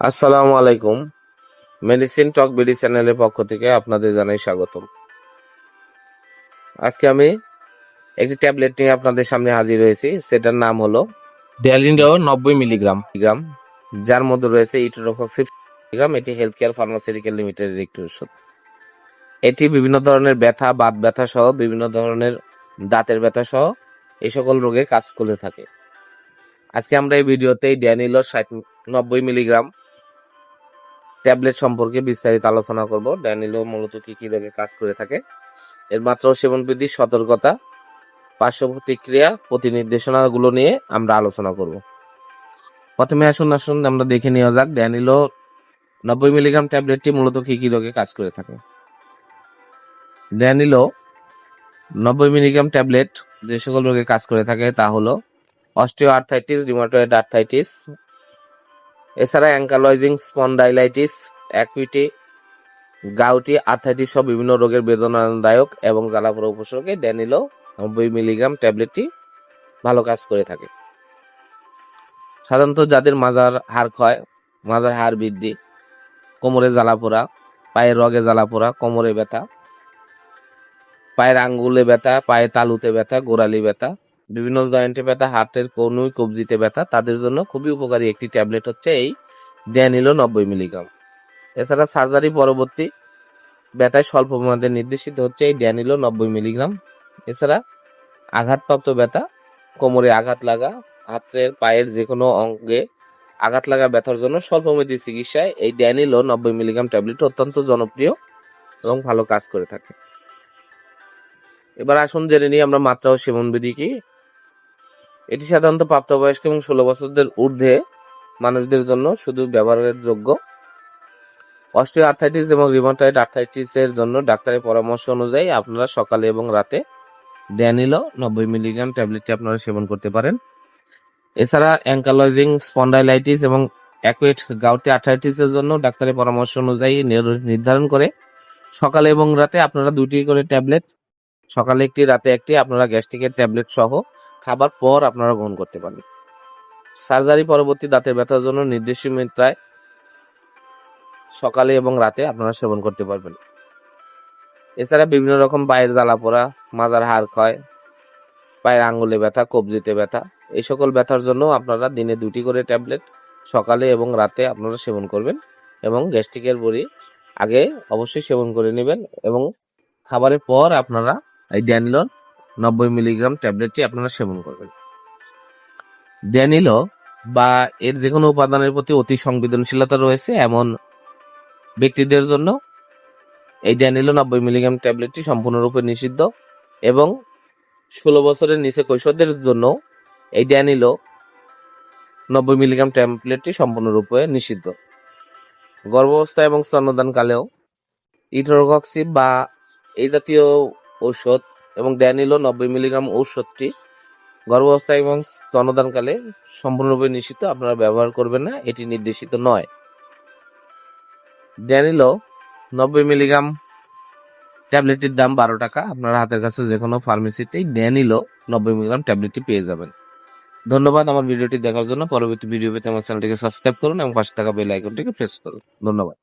আসসালামু আলাইকুম। মেডিসিন টক বিডি চ্যানেলের পক্ষ থেকে আপনাদের জানাই স্বাগতম। আজকে আমি একটি ট্যাবলেট নিয়ে আপনাদের সামনে হাজির হয়েছি। সেটার নাম হলো ড্যালিন্ডো নব্বই মিলিগ্রাম গ্রাম যার মধ্যে রয়েছে ইটোরোফক্সিপ মিলিগ্রাম এটি হেলথ কেয়ার ফার্মাসিউটিক্যাল লিমিটেডের একটি ওষুধ এটি বিভিন্ন ধরনের ব্যথা, বাত ব্যথা সহ বিভিন্ন ধরনের দাঁতের ব্যথা সহ এই সকল রোগে কাজ করে থাকে। আজকে আমরা এই ভিডিওতে ড্যানিলো ষাট নব্বই মিলিগ্রাম ট্যাবলেট সম্পর্কে বিস্তারিত আলোচনা করব। ড্যানিলো মূলত কি কি রোগে কাজ করে থাকে। এর মাত্র সেবন বৃদ্ধির সতর্কতা পার্শ্ব প্রতিক্রিয়া প্রতি নির্দেশনাগুলো নিয়ে আমরা আলোচনা করব। প্রথমে আসুন আসুন, আমরা দেখে নেওয়া যাক ড্যানিলো নব্বই মিলিগ্রাম ট্যাবলেটটি মূলত কি কি রোগে কাজ করে থাকে। ড্যানিলো নব্বই মিলিগ্রাম ট্যাবলেট যে সকল রোগে কাজ করে থাকে তা হলো অস্টিও আর্থাইটিস রিমাটয়েড আর্থাইটিস এছাড়া ankylosing spondylitis, acuity, gouty, arthritis সহ বিভিন্ন রোগের বেদনাদায়ক এবং জ্বালাপোড়া উপসর্গে ড্যানিলো, নব্বই মিলিগ্রাম ট্যাবলেটটি ভালো কাজ করে থাকে। সাধারণত যাদের মাজার হাড় ক্ষয়, মাজার হাড় বৃদ্ধি, কোমরে জ্বালাপোড়া, পায়ের রগে জ্বালাপোড়া, কোমরে ব্যথা, পায়ের আঙ্গুলে ব্যথা, পায়ের তালুতে ব্যথা, গোড়ালি ব্যথা বিভিন্ন জয়েন্টে ব্যথা, হার্টের কনুই কবজিতে ব্যথা, তাদের জন্য খুবই উপকারী একটি ট্যাবলেট হচ্ছে এই ড্যানিলো নব্বই মিলিগ্রাম। এছাড়া সার্জারি পরবর্তী ব্যথায় স্বল্প মেয়াদে নির্দেশিত হচ্ছে এই ড্যানিলো নব্বই মিলিগ্রাম। এছাড়া আঘাতপ্রাপ্ত ব্যথা, কোমরে আঘাত লাগা, হাতের পায়ের যে কোনো অঙ্গে আঘাত লাগা ব্যথার জন্য স্বল্পমেয়াদী চিকিৎসায় এই ড্যানিলো নব্বই মিলিগ্রাম ট্যাবলেট অত্যন্ত জনপ্রিয় এবং ভালো কাজ করে থাকে। এবার আসুন জেনে নিই আমরা মাত্রা ও সেবন বিধি কি। এটি সাধারণত প্রাপ্তবয়স্ক এবং ষোলো বছরদের ঊর্ধ্বে মানুষদের জন্য শুধু ব্যবহারের যোগ্য। অস্টিও আর্থাইটিস এবং রিমোটয়েড আর্থাইটিসের জন্য ডাক্তারের পরামর্শ অনুযায়ী আপনারা সকালে এবং রাতে ড্যানিলো নব্বই মিলিগ্রাম ট্যাবলেটটি আপনারা সেবন করতে পারেন। এছাড়া অ্যাঙ্কালজিং স্পন্ডাইলাইটিস এবং অ্যাকুয়েট গাউটি আর্থাইটিসের জন্য ডাক্তারের পরামর্শ অনুযায়ী নির্ধারণ করে সকালে এবং রাতে আপনারা দুটি করে ট্যাবলেট, সকালে একটি, রাতে একটি, আপনারা গ্যাস্ট্রিকের ট্যাবলেট সহ খাবার পর আপনারা গ্রহণ করতে পারেন সার্জারি পরবর্তী দাঁতের ব্যথার জন্য নির্দিষ্ট মাত্রায় সকালে এবং রাতে আপনারা সেবন করতে পারবেন। এছাড়া বিভিন্ন রকম পায়ের জ্বালা পোড়া, মাজার হাড় ক্ষয়, পায়ের আঙ্গুলে ব্যথা, কবজিতে ব্যথা, এই সকল ব্যথার জন্য আপনারা দিনে দুটি করে ট্যাবলেট সকালে এবং রাতে আপনারা সেবন করবেন এবং গ্যাস্ট্রিকের বড়ি আগে অবশ্যই সেবন করে নেবেন এবং খাবারের পর আপনারা এই ড্যানিলন নব্বই মিলিগ্রাম ট্যাবলেটটি আপনারা সেবন করবেন। ড্যানিলো বা এর যে কোনো উপাদানের প্রতি অতি সংবেদনশীলতা রয়েছে এমন ব্যক্তিদের জন্য। এই ড্যানিলো নব্বই মিলিগ্রাম ট্যাবলেটটি সম্পূর্ণরূপে নিষিদ্ধ এবং ষোলো বছরের নিচে কৈশোরদের জন্য এই ড্যানিলো নব্বই মিলিগ্রাম ট্যাবলেটটি সম্পূর্ণরূপে নিষিদ্ধ। গর্ভাবস্থা এবং স্তন্যদানকালেও ইথোরকক্সি বা এই জাতীয় ঔষধ এবং ড্যানিলো নব্বই মিলিগ্রাম ঔষধটি গর্ভাবস্থা এবং স্তনদানকালে সম্পূর্ণরূপে নিষিদ্ধ, আপনারা ব্যবহার করবেন না, এটি নির্দেশিত নয়। ড্যানিলো নব্বই মিলিগ্রাম ট্যাবলেটটির দাম বারো টাকা, আপনার হাতের কাছে যে কোনো ফার্মেসিতেই ড্যানিলো নব্বই মিলিগ্রাম ট্যাবলেটটি পেয়ে যাবেন। ধন্যবাদ, আমার ভিডিওটি দেখার জন্য। পরবর্তী ভিডিও পেতে আমার চ্যানেলটিকে সাবস্ক্রাইব করুন এবং পাশে থাকা বেল আইকনটিকে প্রেস করুন। ধন্যবাদ।